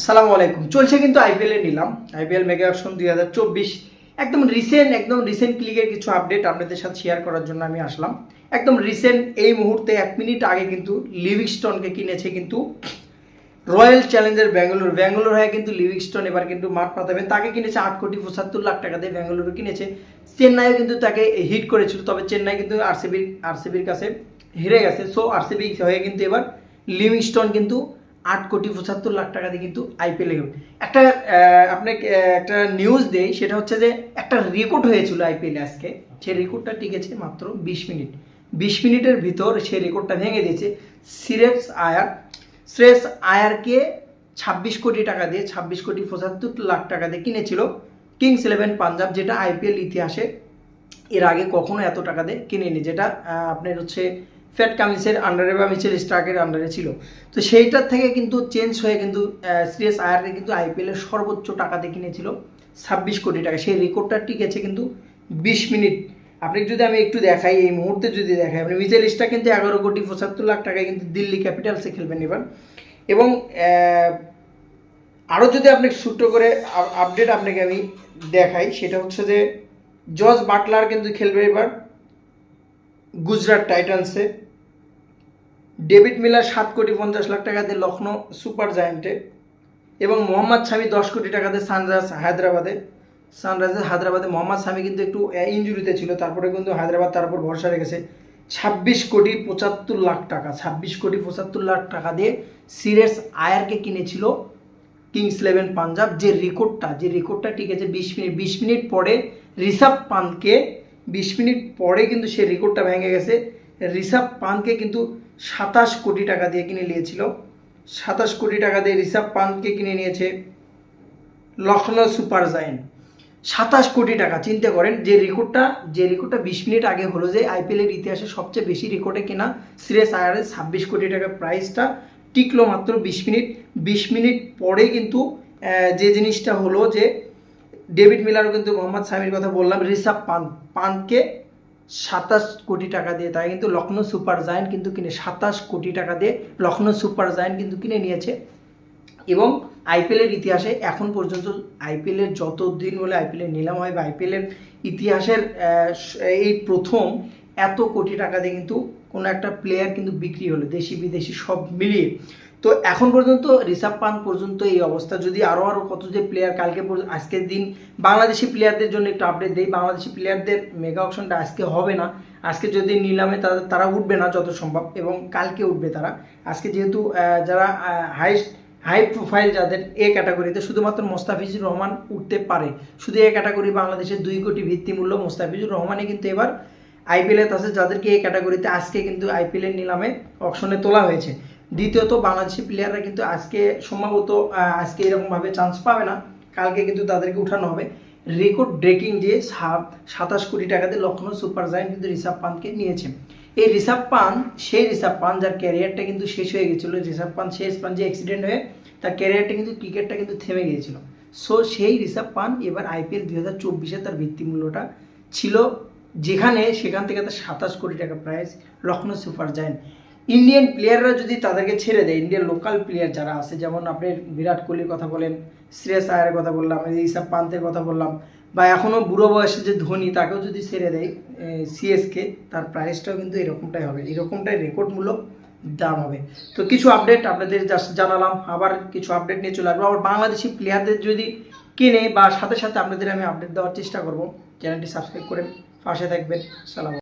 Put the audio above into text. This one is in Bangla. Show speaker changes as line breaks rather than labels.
আসসালামু আলাইকুম। চলছে কিন্তু আইপিএল নিলাম। আইপিএল মেগা অপশন দুই হাজার চব্বিশ। একদম রিসেন্ট একদম রিসেন্ট ক্লিকের কিছু আপডেট আপনাদের সাথে শেয়ার করার জন্য আমি আসলাম। একদম রিসেন্ট এই মুহূর্তে এক মিনিট আগে কিন্তু লিভিংস্টনকে কিনেছে কিন্তু রয়্যাল চ্যালেঞ্জার ব্যাঙ্গালোর ব্যাঙ্গালোর হয়ে কিন্তু লিভিংস্টন এবার কিন্তু মাঠ পাতাবে। তাকে কিনেছে আট কোটি পঁচাত্তর লাখ টাকা দিয়ে ব্যাঙ্গালোর কিনেছে। চেন্নাইও কিন্তু তাকে হিট করেছিল, তবে চেন্নাই কিন্তু আরসিবির আরসিবির কাছে হেরে গেছে। সো আরসিবি হয়ে কিন্তু এবার লিভিংস্টন কিন্তু আট কোটি পঁচাত্তর লাখ টাকা দিয়ে কিন্তু আইপিএলে গেল একটা আপনাকে একটা নিউজ দেই, সেটা হচ্ছে যে একটা রেকর্ড হয়েছিল আইপিএলে আজকে। সেই রেকর্ডটা টিকেছে মাত্র বিশ মিনিট। বিশ মিনিটের ভিতর সেই রেকর্ডটা ভেঙে দিয়েছে সিরেস আয়ার। শ্রেয়স আয়ারকে ছাব্বিশ কোটি টাকা দিয়ে, ছাব্বিশ কোটি পঁচাত্তর লাখ টাকা দিয়ে কিনেছিল কিংস ইলেভেন পাঞ্জাব যেটা আইপিএল ইতিহাসে এর আগে কখনো এত টাকা দিয়ে কিনেনি, যেটা আপনার হচ্ছে ফ্যাট কামিন্সের আন্ডারে বা মিচেল স্টার্কের আন্ডারে ছিল। তো সেইটার থেকে কিন্তু চেঞ্জ হয়ে কিন্তু সিরিয়াস আয়ারকে কিন্তু আইপিএলের সর্বোচ্চ টাকা দিয়ে কিনেছিল, ছাব্বিশ কোটি টাকা। সেই রেকর্ডটা টিকেছে কিন্তু বিশ মিনিট। আপনি যদি আমি একটু দেখাই, এই মুহূর্তে যদি দেখাই, আপনি মিচেল স্টার কিন্তু এগারো কোটি পঁচাত্তর লাখ টাকায় কিন্তু দিল্লি ক্যাপিটালসে খেলবেন এবার। এবং আরও যদি আপনি ছোট্ট করে আপডেট আপনাকে আমি দেখাই, সেটা হচ্ছে যে জজ বাটলার কিন্তু খেলবে এবার। গুজরাট টাইটান্সে। ডেভিড মিলার সাত কোটি পঞ্চাশ লাখ টাকা দিয়ে লখনৌ সুপার জায়ান্টে এবং মোহাম্মদ শামি দশ কোটি টাকা দিয়ে সানরাইজ হায়দ্রাবাদে। সানরাইজার্স হায়দ্রাবাদে মোহাম্মদ শামি কিন্তু একটু ইঞ্জুরিতে ছিল, তারপরে কিন্তু হায়দ্রাবাদ তার উপর ভরসা রেখেছে। ছাব্বিশ কোটি পঁচাত্তর লাখ টাকা, ছাব্বিশ কোটি পঁচাত্তর লাখ টাকা দিয়ে সিরিয়াস আয়ারকে কিনেছিল কিংস ইলেভেন পাঞ্জাব। যে রেকর্ডটা যে রেকর্ডটা টিকেছে বিশ মিনিট বিশ মিনিট পরে ঋষভ পান্তকে বিশ মিনিট পরে কিন্তু সেই রেকর্ডটা ভেঙে গেছে। ঋষভ পান্তকে কিন্তু সাতাশ কোটি টাকা দিয়ে কিনে নিয়েছিল। সাতাশ কোটি টাকা দিয়ে ঋষভ পান্তকে কিনে নিয়েছে লখনৌ সুপার জায়েন্ট। সাতাশ কোটি টাকা, চিন্তা করেন, যে রেকর্ডটা যে রেকর্ডটা বিশ মিনিট আগে হলো যে আইপিএলের ইতিহাসে সবচেয়ে বেশি রেকর্ডে কেনা সিরিয়াস আয়ারের ছাব্বিশ কোটি টাকা প্রাইসটা টিকলো মাত্র বিশ মিনিট। বিশ মিনিট পরে কিন্তু যে জিনিসটা হলো যে ডেভিড মিলারও কিন্তু মোহাম্মদ সামির কথা বললাম ঋষভ পান, পানকে সাতাশ কোটি টাকা দিয়ে, তাই কিন্তু লখনৌ সুপার জায়েন্ট কিন্তু কিনে, সাতাশ কোটি টাকা দিয়ে লখনৌ সুপার জায়েন্ট কিন্তু কিনে নিয়েছে। এবং আইপিএলের ইতিহাসে এখন পর্যন্ত আইপিএলের যত দিন বলে আইপিএলের নিলাম হয় বা আইপিএলের ইতিহাসের এই প্রথম এত কোটি টাকা দিয়ে কিন্তু কোনো একটা প্লেয়ার কিন্তু বিক্রি হলো দেশি বিদেশি সব মিলিয়ে। তো এখন পর্যন্ত ঋষভ পান পর্যন্ত এই অবস্থা। যদি আরও আরও কত যে প্লেয়ার কালকে আজকের দিন বাংলাদেশি প্লেয়ারদের জন্য একটু আপডেট দেই। বাংলাদেশি প্লেয়ারদের মেগা অপশনটা আজকে হবে না। আজকে যদি নিলামে তারা তারা উঠবে না যত সম্ভব, এবং কালকে উঠবে তারা। আজকে যেহেতু যারা হাইস্ট হাই প্রোফাইল যাদের এ ক্যাটাগরিতে শুধুমাত্র মোস্তাফিজুর রহমান উঠতে পারে। শুধু এ ক্যাটাগরি বাংলাদেশের দুই কোটি ভিত্তিমূল্য মোস্তাফিজুর রহমানই কিন্তু এবার আইপিএলে আছে যাদেরকে এই ক্যাটাগরিতে আজকে কিন্তু আইপিএলের নিলামে অপশনে তোলা হয়েছে। দ্বিতীয়ত বাংলাদেশি প্লেয়াররা কিন্তু আজকে সম্ভবত আজকে এরকমভাবে চান্স পাবে না। কালকে কিন্তু তাদেরকে উঠানো হবে। রেকর্ড ব্রেকিং যে সাত, সাতাশ কোটি টাকাতে লখনৌ সুপার জায়েন্ট কিন্তু ঋষভ পান্তকে নিয়েছে। এই ঋষভ পান সেই ঋষভ পান যার ক্যারিয়ারটা কিন্তু শেষ হয়ে গেছিল ঋষভ পান শেষ পান যে অ্যাক্সিডেন্ট হয়ে তার ক্যারিয়ারটা কিন্তু ক্রিকেটটা কিন্তু থেমে গিয়েছিল। সো সেই ঋষভ পান এবার আইপিএল দুই হাজার চব্বিশে তার ভিত্তিমূল্যটা ছিল, যেখানে সেখান থেকে তার সাতাশ কোটি টাকা price Lucknow super giant Indian প্লেয়াররা যদি তাদেরকে ছেড়ে দেয় ইন্ডিয়ান লোকাল প্লেয়ার যারা আছে, যেমন আপনি বিরাট কোহলির কথা বলেন, শ্রেয়স আয়ারের কথা বললাম, ঋষভ পান্তের কথা বললাম, বা এখনও বুড়ো বয়সে যে ধোনি, তাকেও যদি ছেড়ে দেয় সিএসকে তার প্রাইসটাও কিন্তু এরকমটাই হবে। এরকমটাই রেকর্ডমূলক দাম হবে। তো কিছু আপডেট আপনাদের জানালাম, আবার কিছু আপডেট নিয়ে চলে আসব। আবার বাংলাদেশি প্লেয়ারদের যদি কিনে, বা সাথে সাথে আপনাদের আমি আপডেট দেওয়ার চেষ্টা করব, চ্যানেলটি সাবস্ক্রাইব করে পাশে থাকবেন। সালাম